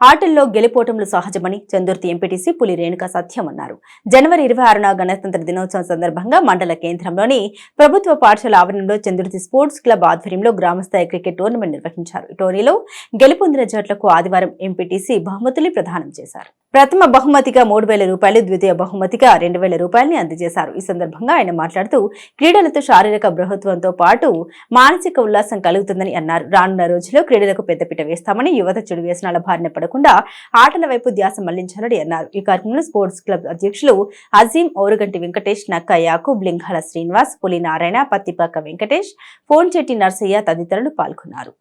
ఆటల్లో గెలుపోటములు సహజమని చందుర్తి ఎంపీటీసీ పులి రేణుక సత్యం అన్నారు జనవరి ఇరవై ఆరున గణతంత్ర దినోత్సవం సందర్భంగా మండల కేంద్రంలోని ప్రభుత్వ పాఠశాల ఆవరణలో చందుర్తి స్పోర్ట్స్ క్లబ్ ఆధ్వర్యంలో గ్రామస్థాయి క్రికెట్ టోర్నమెంట్ నిర్వహించారు. టోర్నీలో గెలుపొందిన జట్లకు ఆదివారం ఎంపీటీసీ బహుమతులు ప్రదానం చేశారు. ప్రథమ బహుమతిగా మూడు వేల రూపాయలు ద్వితీయ బహుమతిగా రెండు వేల రూపాయలని అందజేశారు. ఈ సందర్భంగా ఆయన మాట్లాడుతూ క్రీడలతో శారీరక బృహత్వంతో పాటు మానసిక ఉల్లాసం కలుగుతుందని అన్నారు. రానున్న రోజుల్లో క్రీడలకు పెద్దపీట వేస్తామని యువత చెడు వ్యసనాల బారిన పడకుండా ఆటల వైపు ధ్యాస మళ్ళించాలని అన్నారు. ఈ కార్యక్రమంలో స్పోర్ట్స్ క్లబ్ అధ్యక్షులు అజీం ఓరుగంటి వెంకటేష్ నక్క యాకూబ్ లింగాల శ్రీనివాస్ పులి నారాయణ పత్తిపాక వెంకటేష్ ఫోన్ చెట్టి నర్సయ్య తదితరులు పాల్గొన్నారు.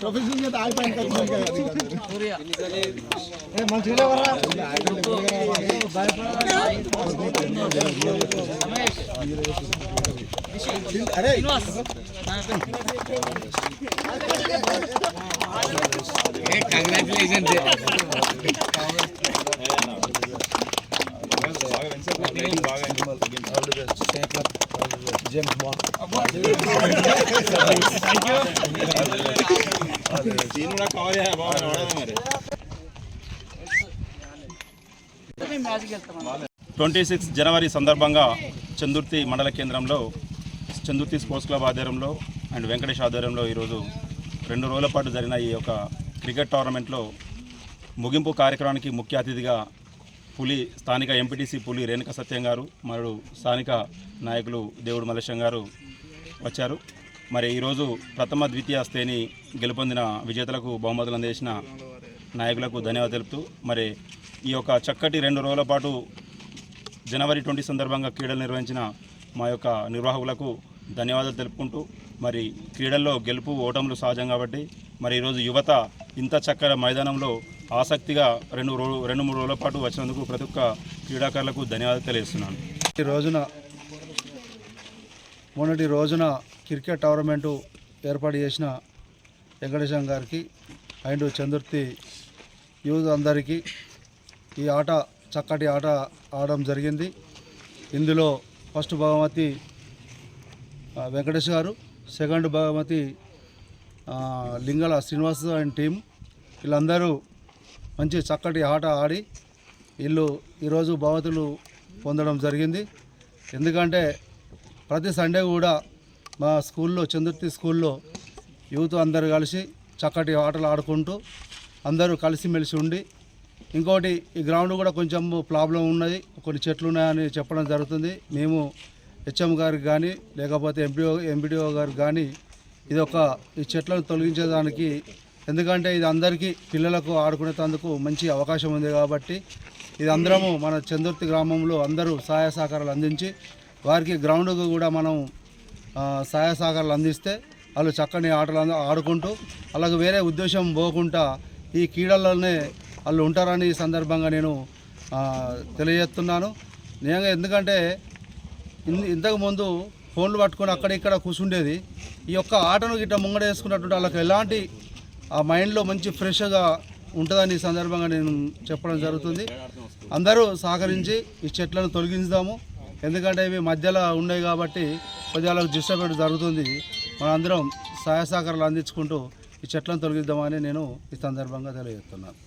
ప్రొఫెషనల్ గా ఆగిపోయింది మంచిగా అరే జేమ్స్ బాండ్ ట్వంటీ సిక్స్ జనవరి సందర్భంగా చందుర్తి మండల కేంద్రంలో చందుర్తి స్పోర్ట్స్ క్లబ్ ఆధ్వర్యంలో అండ్ వెంకటేష్ ఆధ్వర్యంలో ఈరోజు రెండు రోజుల పాటు జరిగిన ఈ యొక్క క్రికెట్ టోర్నమెంట్లో ముగింపు కార్యక్రమానికి ముఖ్య అతిథిగా పులి స్థానిక ఎంపీటీసీ పులి రేణుక సత్యం గారు మరియు స్థానిక నాయకులు దేవుడు మలేశం గారు వచ్చారు. మరి ఈరోజు ప్రథమ ద్వితీయ శ్రేణి గెలుపొందిన విజేతలకు బహుమతులు అందించిన నాయకులకు ధన్యవాదాలు తెలుపుతూ మరి ఈ యొక్క చక్కటి రెండు రోజుల పాటు జనవరి ట్వంటీ సందర్భంగా క్రీడలు నిర్వహించిన మా యొక్క నిర్వాహకులకు ధన్యవాదాలు తెలుపుకుంటూ మరి క్రీడల్లో గెలుపు ఓటములు సహజం కాబట్టి మరి ఈరోజు యువత ఇంత చక్కటి మైదానంలో ఆసక్తిగా రెండు రోజు రెండు మూడు రోజుల పాటు వచ్చినందుకు ప్రతి ఒక్క క్రీడాకారులకు ధన్యవాదాలు తెలియజేస్తున్నాను. ఈ రోజున మొన్నటి రోజున క్రికెట్ టోర్నమెంటు ఏర్పాటు చేసిన వెంకటేశం గారికి అండ్ చంద్రుర్తి యూత్ అందరికీ ఈ ఆట చక్కటి ఆట ఆడడం జరిగింది. ఇందులో first Bhagamathi Venkatesh garu second Bhagamathi Lingala Lingala Srinivas and team. వీళ్ళందరూ మంచి చక్కటి ఆట ఆడి వీళ్ళు ఈరోజు భవతులు పొందడం జరిగింది. ఎందుకంటే ప్రతి సండే కూడా మా స్కూల్లో చందుర్తి స్కూల్లో యూత్ అందరు కలిసి చక్కటి ఆటలు ఆడుకుంటూ అందరూ కలిసిమెలిసి ఉండి ఇంకోటి ఈ గ్రౌండ్ కూడా కొంచెం ప్రాబ్లం ఉన్నది కొన్ని చెట్లు ఉన్నాయని చెప్పడం జరుగుతుంది. మేము హెచ్ఎం గారికి కానీ లేకపోతే ఎంపీఓ ఎంపీడీఓ గారికి కానీ ఇది ఒక ఈ చెట్లను తొలగించేదానికి ఎందుకంటే ఇది అందరికీ పిల్లలకు ఆడుకునేందుకు మంచి అవకాశం ఉంది కాబట్టి ఇది అందరము మన చందుర్తి గ్రామంలో అందరూ సహాయ సహకారాలు అందించి వారికి గ్రౌండ్కు కూడా మనం సహాయ సహకారాలు అందిస్తే వాళ్ళు చక్కని ఆటలు ఆడుకుంటూ అలాగే వేరే ఉద్దేశం పోకుండా ఈ క్రీడల్లోనే వాళ్ళు ఉంటారని ఈ సందర్భంగా నేను తెలియజేస్తున్నాను. నేను ఎందుకంటే ఇంతకుముందు ఫోన్లు పట్టుకొని అక్కడ ఇక్కడ కూర్చుండేది ఈ యొక్క ఆటను గిట్ట ముంగడ వాళ్ళకి ఎలాంటి ఆ మైండ్లో మంచి ఫ్రెష్గా ఉంటుందని ఈ సందర్భంగా నేను చెప్పడం జరుగుతుంది. అందరూ సహకరించి ఈ చెట్లను తొలగించుదాము. ఎందుకంటే ఇవి మధ్యలో ఉన్నాయి కాబట్టి కొద్దిగా డిస్టర్బెన్స్ జరుగుతుంది. మనందరం సహాయ సహకారాలు అందించుకుంటూ ఈ చెట్లను తొలగిద్దామని నేను ఈ సందర్భంగా తెలియజేస్తున్నాను.